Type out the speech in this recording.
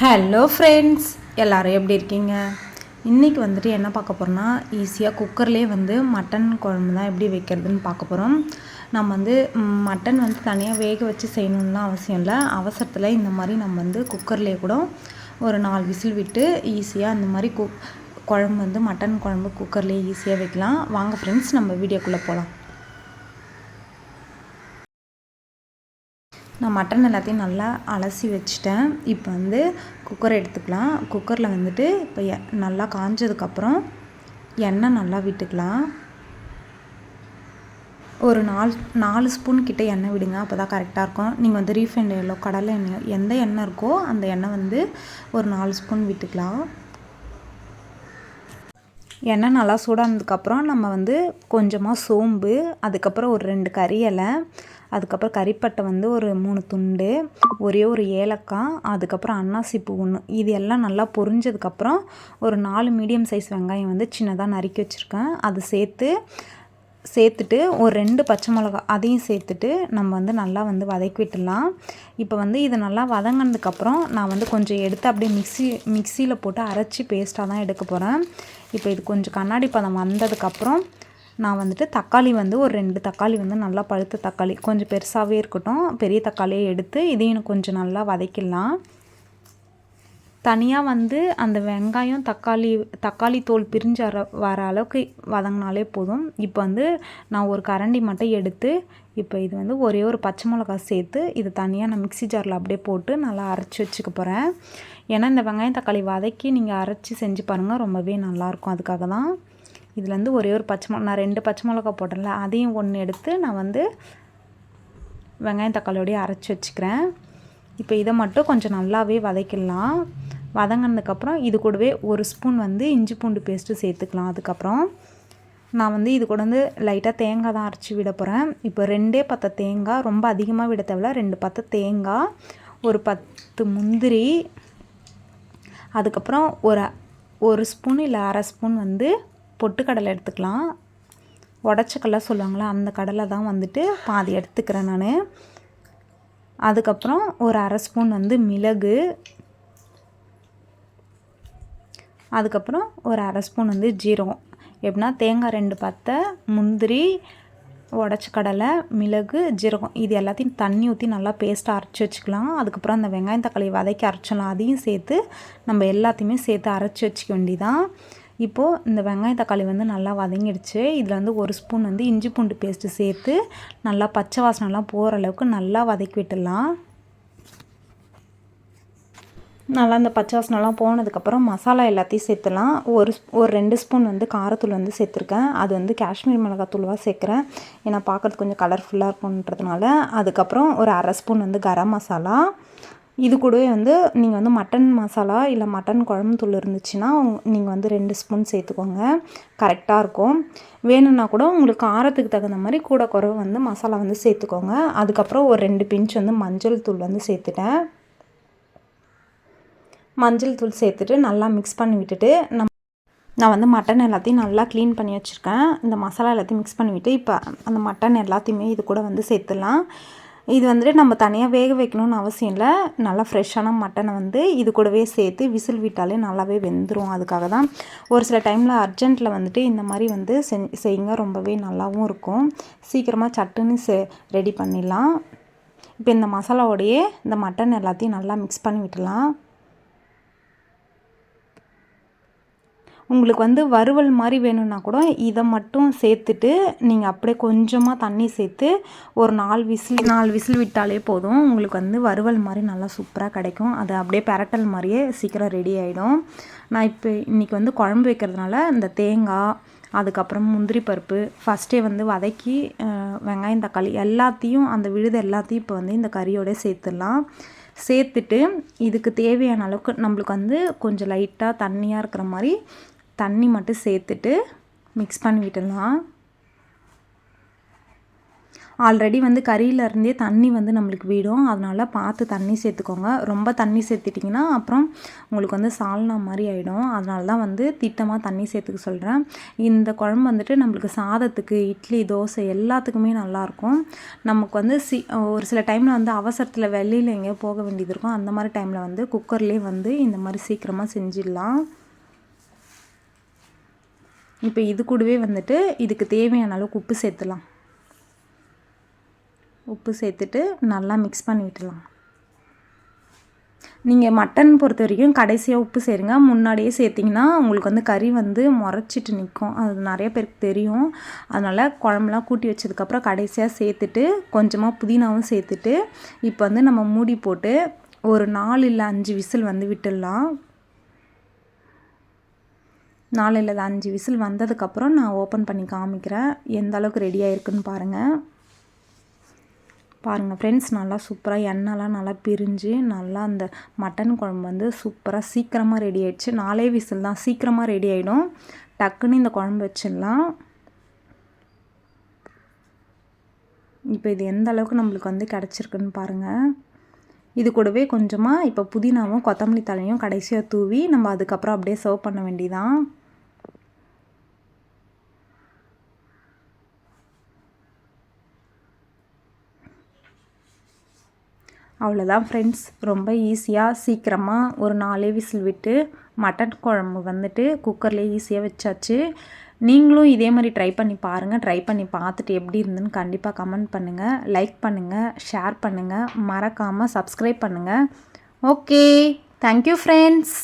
Hello friends எல்லோரும் எப்படி இருக்கீங்க? இன்றைக்கி வந்துட்டு என்ன பார்க்க போகிறோன்னா ஈஸியாக குக்கர்லேயே வந்து மட்டன் குழம்பு தான் எப்படி வைக்கிறதுன்னு பார்க்க போகிறோம் நம்ம வந்து மட்டன் வந்து தனியாக வேக வச்சு செய்யணும்லாம் அவசியம் இல்லை. அவசரத்தில் இந்த மாதிரி நம்ம வந்து குக்கர்லேயே கூட ஒரு நாலு விசில் விட்டு ஈஸியாக இந்த மாதிரி குக் குழம்பு வந்து மட்டன் குழம்பு குக்கர்லேயே ஈஸியாக வைக்கலாம். வாங்க ஃப்ரெண்ட்ஸ் நம்ம வீடியோக்குள்ளே போகலாம் நான் மட்டன் எல்லாத்தையும் நல்லா அலசி வச்சுட்டேன். இப்போ வந்து குக்கர் எடுத்துக்கலாம். குக்கரில் வந்துட்டு இப்போ எ- நல்லா காஞ்சதுக்கப்புறம் எண்ணெய் நல்லா விட்டுக்கலாம். ஒரு நாலு நாலு ஸ்பூன் கிட்டே எண்ணெய் விடுங்க. அப்போ தான் கரெக்டாக இருக்கும். நீங்கள் வந்து ரீஃபைண்ட் எல்லோ கடலை எண்ணெய் எந்த எண்ணெய் இருக்கோ அந்த எண்ணெய் வந்து ஒரு நாலு ஸ்பூன் விட்டுக்கலாம். எண்ணெய் நல்லா சூடானதுக்கப்புறம் நம்ம வந்து கொஞ்சமாக சோம்பு அதுக்கப்புறம் ஒரு ரெண்டு கறி இலை அதுக்கப்புறம் கறிப்பட்டை வந்து ஒரு மூணு துண்டு ஒரே ஒரு ஏலக்காய் அதுக்கப்புறம் அன்னாசிப்பூ ஒன்று இது எல்லாம் நல்லா பொரிஞ்சதுக்கப்புறம் ஒரு நாலு மீடியம் சைஸ் வெங்காயம் வந்து சின்னதாக நறுக்கி வச்சுருக்கேன். அது சேர்த்து சேர்த்துட்டு ஒரு ரெண்டு பச்சை மிளகா அதையும் சேர்த்துட்டு நம்ம வந்து நல்லா வந்து வதக்கி விட்டுடலாம் இப்போ வந்து இது நல்லா வதங்கினதுக்கப்புறம் நான் வந்து கொஞ்சம் எடுத்து அப்படியே மிக்ஸி மிக்சியில் போட்டு அரைச்சி பேஸ்ட்டாக தான் எடுக்க போகிறேன் இப்போ இது கொஞ்சம் கண்ணாடி பதம் வந்ததுக்கப்புறம் நான் வந்துட்டு தக்காளி வந்து ஒரு ரெண்டு தக்காளி வந்து நல்லா பழுத்த தக்காளி கொஞ்சம் பெருசாகவே இருக்கட்டும் பெரிய தக்காளியை எடுத்து இதையும் கொஞ்சம் நல்லா வதக்கிடலாம். தனியாக வந்து அந்த வெங்காயம் தக்காளி தக்காளி தோல் பிரிஞ்சு வர வர அளவுக்கு வதங்கினாலே போதும். இப்போ வந்து நான் ஒரு கரண்டி மட்டும் எடுத்து இப்போ இது வந்து ஒரே ஒரு பச்சை மிளகாய் சேர்த்து இது தனியாக நான் மிக்ஸி ஜாரில் அப்படியே போட்டு நல்லா அரைச்சி வச்சுக்க போகிறேன் ஏன்னா இந்த வெங்காயம் தக்காளி வதக்கி நீங்கள் அரைச்சி செஞ்சு பாருங்கள் ரொம்பவே நல்லாயிருக்கும் அதுக்காக தான் இதுலேருந்து ஒரே ஒரு பச்சை மிளகா நான் ரெண்டு பச்சை மிளகா போட்டேன்ல அதையும் ஒன்று எடுத்து நான் வந்து வெங்காயம் தக்காளியோடய அரைச்சி வச்சுக்கிறேன். இப்போ இதை மட்டும் கொஞ்சம் நல்லாவே வதக்கிடலாம். வதங்கினதுக்கப்புறம் இது கூடவே ஒரு ஸ்பூன் வந்து இஞ்சி பூண்டு பேஸ்ட்டு சேர்த்துக்கலாம் அதுக்கப்புறம். நான் வந்து இது கூட வந்து லைட்டாக தேங்காய் தான் அரைச்சி விட போகிறேன் இப்போ ரெண்டே பத்த தேங்காய் ரொம்ப அதிகமாக விட தேவையில்ல ரெண்டு பத்த தேங்காய் ஒரு பத்து முந்திரி அதுக்கப்புறம் ஒரு ஒரு ஸ்பூன் இல்லை அரை ஸ்பூன் வந்து பொட்டுக்கடலை எடுத்துக்கலாம். உடச்ச கடலை சொல்லுவாங்களா அந்த கடலை தான் வந்துட்டு பாதி எடுத்துக்கிறேன் நான். அதுக்கப்புறம் ஒரு அரை ஸ்பூன் வந்து மிளகு. அதுக்கப்புறம் ஒரு அரை ஸ்பூன் வந்து ஜீரகம். எப்படின்னா தேங்காய் ரெண்டு பத்தை முந்திரி உடச்ச கடலை மிளகு ஜீரகம் இது எல்லாத்தையும் தண்ணி ஊற்றி நல்லா பேஸ்ட்டாக அரைச்சி வச்சுக்கலாம். அதுக்கப்புறம் அந்த வெங்காயம் தக்காளி வதக்கி அரைச்சலாம். அதையும் சேர்த்து நம்ம எல்லாத்தையுமே சேர்த்து அரைச்சி வச்சுக்க வேண்டிதான் இப்போது இந்த வெங்காயம் தக்காளி வந்து நல்லா வதங்கிடுச்சு. இதில் வந்து ஒரு ஸ்பூன் வந்து இஞ்சி பூண்டு பேஸ்ட்டு சேர்த்து நல்லா பச்சை வாசனைலாம் போகிற அளவுக்கு நல்லா வதக்கி விட்டுடலாம். நல்லா இந்த பச்சை வாசனெலாம் போனதுக்கப்புறம் மசாலா எல்லாத்தையும் சேர்த்துலாம் ஒரு ஒரு ரெண்டு ஸ்பூன் வந்து காரத்தூள் வந்து சேர்த்துருக்கேன். அது வந்து காஷ்மீர் மிளகாத்தூள்வாக சேர்க்குறேன். ஏன்னா பார்க்குறதுக்கு கொஞ்சம் கலர்ஃபுல்லாக இருக்குன்றதுனால அதுக்கப்புறம் ஒரு அரை ஸ்பூன் வந்து கரம் மசாலா. இது கூடவே வந்து நீங்கள் வந்து மட்டன் மசாலா இல்லை மட்டன் குழம்பு தூள் இருந்துச்சுன்னா நீங்கள் வந்து ரெண்டு ஸ்பூன் சேர்த்துக்கோங்க. கரெக்டாக இருக்கும். வேணும்னா கூட உங்களுக்கு காரத்துக்கு தகுந்த மாதிரி கூட குறவு வந்து மசாலா வந்து சேர்த்துக்கோங்க. அதுக்கப்புறம் ஒரு ரெண்டு பிஞ்ச் வந்து மஞ்சள் தூள் வந்து சேர்த்துட்டேன். மஞ்சள் தூள் சேர்த்துட்டு நல்லா மிக்ஸ் பண்ணி விட்டுட்டு நம்ம நான் வந்து மட்டன் எல்லாத்தையும் நல்லா க்ளீன் பண்ணி வச்சுருக்கேன். இந்த மசாலா எல்லாத்தையும் மிக்ஸ் பண்ணிவிட்டு இப்போ அந்த மட்டன் எல்லாத்தையுமே இது கூட வந்து சேர்த்துடலாம். இது வந்துட்டு நம்ம தனியாக வேக வைக்கணும்னு அவசியம் இல்லை. நல்லா ஃப்ரெஷ்ஷான மட்டனை வந்து இது கூடவே சேர்த்து விசில் விட்டாலே நல்லாவே வெந்துடும் அதுக்காக தான் ஒரு சில டைமில் அர்ஜென்ட்டில் வந்துட்டு இந்த மாதிரி வந்து செய்யுங்க. ரொம்பவே நல்லாவும் இருக்கும். சீக்கிரமாக சட்டுன்னு செ ரெடி பண்ணிடலாம். இப்போ இந்த மசாலாவோடையே இந்த மட்டன் எல்லாத்தையும் நல்லா மிக்ஸ் பண்ணி விட்டுலாம் உங்களுக்கு வந்து வறுவல் மாதிரி வேணும்னா கூட இதை மட்டும் சேர்த்துட்டு நீங்கள் அப்படியே கொஞ்சமாக தண்ணி சேர்த்து ஒரு நாலு விசில் நாலு விசில் விட்டாலே போதும். உங்களுக்கு வந்து வறுவல் மாதிரி நல்லா சூப்பராக கிடைக்கும். அது அப்படியே பெரட்டல் மாதிரியே சீக்கிரம் ரெடி ஆகிடும் நான் இப்போ இன்றைக்கி வந்து குழம்பு வைக்கிறதுனால இந்த தேங்காய் அதுக்கப்புறம் முந்திரி பருப்பு ஃபஸ்ட்டே வந்து வதக்கி வெங்காயம் தக்காளி எல்லாத்தையும் அந்த விழுது எல்லாத்தையும் இப்போ வந்து இந்த கறியோட சேர்த்துடலாம். சேர்த்துட்டு இதுக்கு தேவையான அளவுக்கு நம்மளுக்கு வந்து கொஞ்சம் லைட்டாக தண்ணியாக இருக்கிற மாதிரி தண்ணி மட்டும் சேர்த்துட்டு மிக்ஸ் பண்ணி விட்டுடலாம். ஆல்ரெடி வந்து கறியிலருந்தே தண்ணி வந்து நம்மளுக்கு விடும். அதனால் பார்த்து தண்ணி சேர்த்துக்கோங்க. ரொம்ப தண்ணி சேர்த்துட்டிங்கன்னா அப்புறம் உங்களுக்கு வந்து சால்னா மாதிரி ஆகிடும் அதனால தான் வந்து திட்டமாக தண்ணி சேர்த்துக்க சொல்கிறேன் இந்த குழம்பு வந்துட்டு நம்மளுக்கு சாதத்துக்கு இட்லி தோசை எல்லாத்துக்குமே நல்லாயிருக்கும் நமக்கு வந்து சி ஒரு சில டைமில் வந்து அவசரத்தில் வெளியில் எங்கேயோ போக வேண்டியது இருக்கும். அந்த மாதிரி டைமில் வந்து குக்கர்லேயே வந்து இந்த மாதிரி சீக்கிரமாக செஞ்சிடலாம். இப்போ இது கூடவே வந்துட்டு இதுக்கு தேவையான அளவுக்கு உப்பு சேர்த்துலாம். உப்பு சேர்த்துட்டு நல்லா மிக்ஸ் பண்ணி விட்டுலாம். நீங்கள் மட்டன் பொறுத்த வரைக்கும் கடைசியாக உப்பு சேருங்க. முன்னாடியே சேர்த்திங்கன்னா உங்களுக்கு வந்து கறி வந்து முறைச்சிட்டு நிற்கும் அது நிறைய பேருக்கு தெரியும். அதனால் குழம்புலாம் கூட்டி வச்சதுக்கப்புறம் கடைசியாக சேர்த்துட்டு கொஞ்சமாக புதினாவும் சேர்த்துட்டு இப்போ வந்து நம்ம மூடி போட்டு ஒரு நாலு இல்லை அஞ்சு விசில் வந்து விட்டுடலாம். நாலு இல்லை அஞ்சு விசில் வந்ததுக்கப்புறம் நான் ஓப்பன் பண்ணி காமிக்கிறேன். எந்த அளவுக்கு ரெடி ஆகிருக்குன்னு பாருங்கள் பாருங்கள் ஃப்ரெண்ட்ஸ் நல்லா சூப்பராக எண்ணெய்லாம் நல்லா பிரிஞ்சு நல்லா அந்த மட்டன் குழம்பு வந்து சூப்பராக சீக்கிரமாக ரெடி ஆகிடுச்சு நாலே விசில் தான் சீக்கிரமாக ரெடி ஆகிடும் டக்குன்னு இந்த குழம்பு வச்சிடலாம். இப்போ இது எந்த அளவுக்கு நம்மளுக்கு வந்து கிடச்சிருக்குன்னு பாருங்கள் இது கூடவே கொஞ்சமாக இப்போ புதினாவும் கொத்தமல்லி தலையும் கடைசியாக தூவி நம்ம அதுக்கப்புறம் அப்படியே சர்வ் பண்ண வேண்டியதான் அவ்வளோதான் ஃப்ரெண்ட்ஸ் ரொம்ப ஈஸியாக சீக்கிரமாக ஒரு நாலே விசில் விட்டு மட்டன் குழம்பு வந்துட்டு குக்கர்லேயே ஈஸியாக வச்சாச்சு. நீங்களும் இதே மாதிரி ட்ரை பண்ணி பாருங்கள் ட்ரை பண்ணி பார்த்துட்டு எப்படி இருந்துன்னு கண்டிப்பாக கமெண்ட் பண்ணுங்கள் லைக் பண்ணுங்கள் ஷேர் பண்ணுங்கள் மறக்காமல் சப்ஸ்கிரைப் பண்ணுங்கள் ஓகே தேங்க்யூ ஃப்ரெண்ட்ஸ்